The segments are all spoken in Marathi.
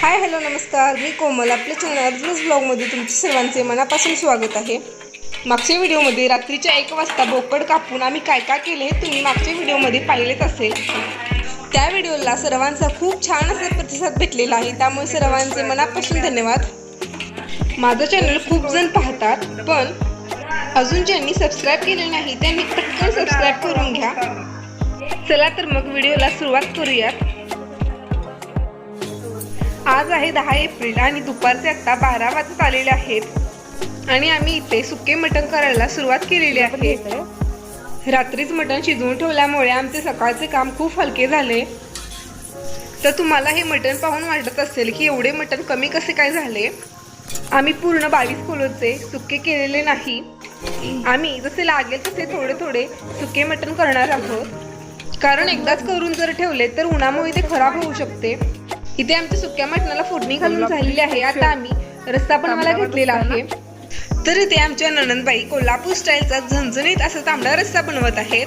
हाय हॅलो नमस्कार. मी कोमल. आपल्या चॅनल अर्जुनस ब्लॉगमध्ये तुमचे सर्वांचे मनापासून स्वागत आहे. मागच्या व्हिडिओमध्ये रात्रीच्या एक वाजता बोकड कापून आम्ही काय काय केले हे तुम्ही मागच्या व्हिडिओमध्ये पाहिलेच असेल. त्या व्हिडिओला सर्वांचा खूप छान असा प्रतिसाद भेटलेला आहे. त्यामुळे सर्वांचे मनापासून धन्यवाद. माझं चॅनल खूप जण पाहतात पण अजून ज्यांनी सबस्क्राईब केले नाही त्यांनी पटकन सबस्क्राईब करून घ्या. चला तर मग व्हिडिओला सुरुवात करूयात. आज आहे दहा एप्रिल आणि दुपारचे आता बारा वाजत आलेले आहेत. आणि आम्ही इथे सुके मटण करायला सुरुवात केलेली आहे. रात्रीच मटण शिजवून ठेवल्यामुळे आमचे सकाळचे काम खूप हलके झाले. तर तुम्हाला हे मटण पाहून वाटत असेल की एवढे मटण कमी कसे काय झाले? आम्ही पूर्ण बावीस किलोचे सुके केलेले नाही. आम्ही जसे लागेल तसे थोडे थोडे सुके मटण करणार आहोत. कारण एकदाच करून जर ठेवले तर उन्हामुळे ते खराब होऊ शकते. इथे आमच्या सुक्या मटणाला फोडणी घालून झालेली आहे. आता आम्ही रस्सा बनवायला घेतलेला आहे. तर इथे आमच्या ननंदबाई कोल्हापूर स्टाईलचा झणझणीत असा तांबडा रस्सा बनवत आहेत.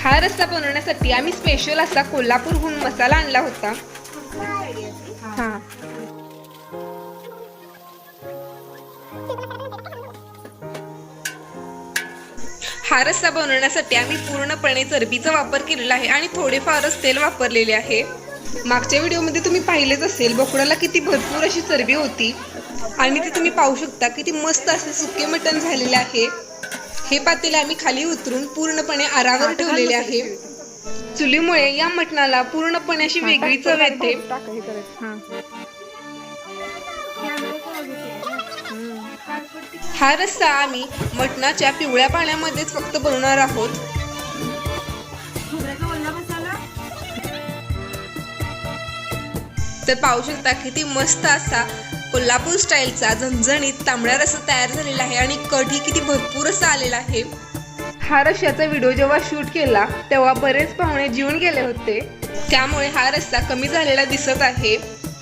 हा रस्सा बनवण्यासाठी आम्ही स्पेशल असा कोल्हापूरहून मसाला आणला होता. हा रस्सा बनवण्यासाठी आम्ही पूर्णपणे चरबीचा वापर केलेला आहे आणि थोडेफारच तेल वापरलेले आहे. मागच्या व्हिडिओमध्ये तुम्ही पाहिलेच असेल बोकडाला किती भरपूर अशी चरबी होती. आणि ते तुम्ही पाहू शकता किती मस्त असे सुके मटण झालेले आहे. हे पातेले आम्ही खाली उतरून पूर्णपणे आरावर ठेवलेले आहे. चुलीमुळे या मटणाला पूर्णपणे अशी वेगळी चव येते. हा रस्सा आम्ही मटणाच्या पिवळ्या पाण्यामध्येच फक्त बनवणार आहोत. तर पाहू शकता किती मस्त असा कोल्हापूर स्टाईलचा झणझणीत तांबडा रस्सा तयार झालेला आहे आणि कढी किती भरपूर असा आलेला आहे. हा रश्याचा व्हिडिओ जेव्हा शूट केला तेव्हा बरेच पाहुणे जीवन गेले होते. त्यामुळे हा रस्सा कमी झालेला दिसत आहे.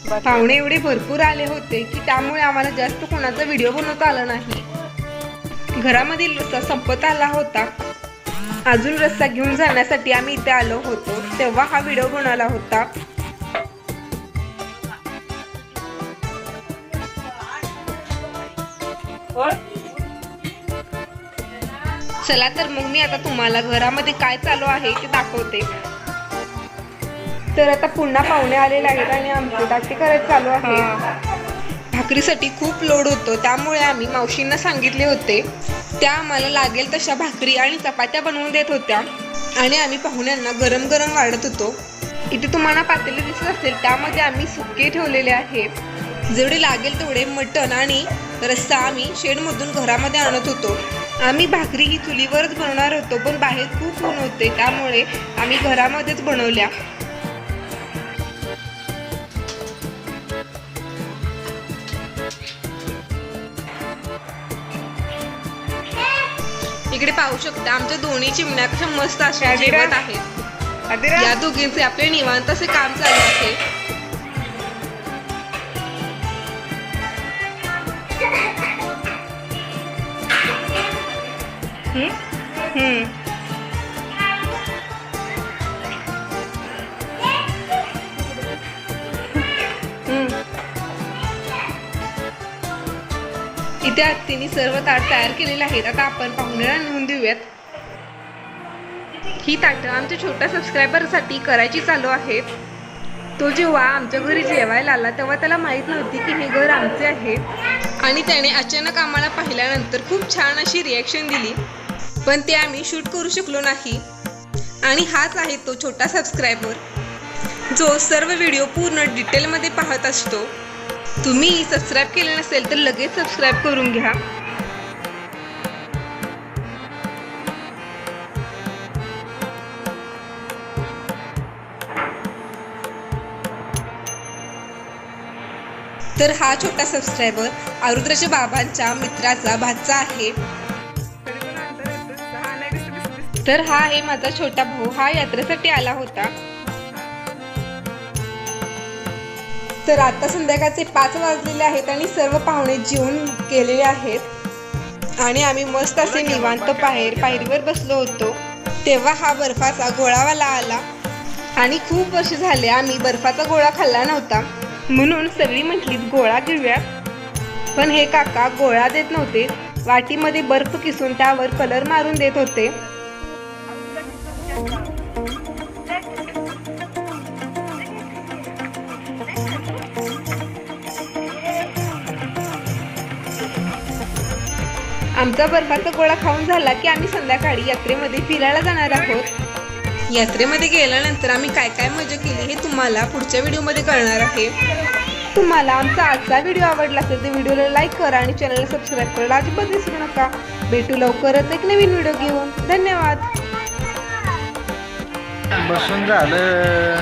पाहुणे एवढे भरपूर आले होते की त्यामुळे आम्हाला जास्त कोणाचा व्हिडिओ बनवता आला नाही. घरामधील रस्सा संपत आला होता. अजून रस्सा घेऊन जाण्यासाठी आम्ही इथे आलो होतो. तेव्हा हा व्हिडिओ बनवला होता. चला तर मग मी आता तुम्हाला घरामध्ये काय चालू आहे ते दाखवते. तर आता पुन्हा पाहुणे आलेले आहेत आणि आमचे दाटी करायचं चालू आहे. भाकरीसाठी खूप लोड होतो त्यामुळे आम्ही मावशींना सांगितले होते त्या आम्हाला लागेल तशा भाकरी आणि चपात्या बनवून देत होत्या. आणि आम्ही पाहुण्यांना गरम गरम वाढत होतो. इथे तुम्हाला पातेले दिसत असेल त्यामध्ये आम्ही सुके ठेवलेले आहे. जेवढे लागेल तेवढे मटण आणि रस्सा आम्ही शेडमधून घरामध्ये आणत होतो. आम्ही भाकरी ही चुलीवरच बनवणार होतो पण बाहेर खूप ऊन होते त्यामुळे आम्ही घरामध्येच बनवल्या. इकडे पाहू शकता आमच्या दोन्ही चिमण्या कशा मस्त अशा जेवत आहेत. या दोघींचे आपले निवांत असे काम चालू आहे. हम्म. इथे हत्तीने सर्व ताट तयार केलेले आहेत. आता आपण पाहुण्याला नेऊन देऊयात. ही ताटं आमच्या छोट्या सबस्क्रायबरसाठी करायची चालू आहेत तो जेव्हा आमच्या घरी जेवायला आला तेव्हा त्याला माहीत नव्हती की हे घर आमचे आहे. आणि त्याने अचानक आम्हाला पाहिल्यानंतर खूप छान अशी रिॲक्शन दिली. पण ते आम्ही शूट करू शकलो नाही. आणि हाच आहे तो छोटा सबस्क्रायबर जो सर्व व्हिडिओ पूर्ण डिटेलमध्ये पाहत असतो. तुम्ही सबस्क्राईब केले नसेल तर लगेच सबस्क्राईब करून घ्या. तर हा छोटा सबस्क्रायबर आरुद्राच्या बाबांच्या मित्राचा भाचा आहे. तर हा आहे माझा छोटा भाऊ. हा यात्रेसाठी आला होता. तर आता संध्याकाळचे पाच वाजलेले आहेत आणि सर्व पाहुणे जेवून गेलेले आहेत. आणि आम्ही मस्त असे निवांत बाहेर पायरीवर बसलो होतो. तेव्हा हा बर्फाचा गोळावाला आला. आणि खूप वर्ष झाले आम्ही बर्फाचा गोळा खाल्ला नव्हता. म्हणून सगळी म्हटली गोळा घेऊया. पण हे काका गोळा देत नव्हते. वाटीमध्ये बर्फ किसून त्यावर कलर मारून देत होते. आमचा बर्फाचा गोळा खाऊन झाला की आम्ही संध्याकाळी यात्रेमध्ये फिरायला जाणार आहोत. यात्रेमध्ये गेल्यानंतर आम्ही काय काय मजा केली हे तुम्हाला पुढच्या व्हिडिओमध्ये कळणार आहे. तुम्हाला आमचा आजचा व्हिडिओ आवडला असेल तर व्हिडिओला लाईक करा आणि चॅनलला सबस्क्राईब करायला अजिबात विसरू नका. भेटू लवकरच एक नवीन व्हिडिओ घेऊन. धन्यवाद. बसून झालं.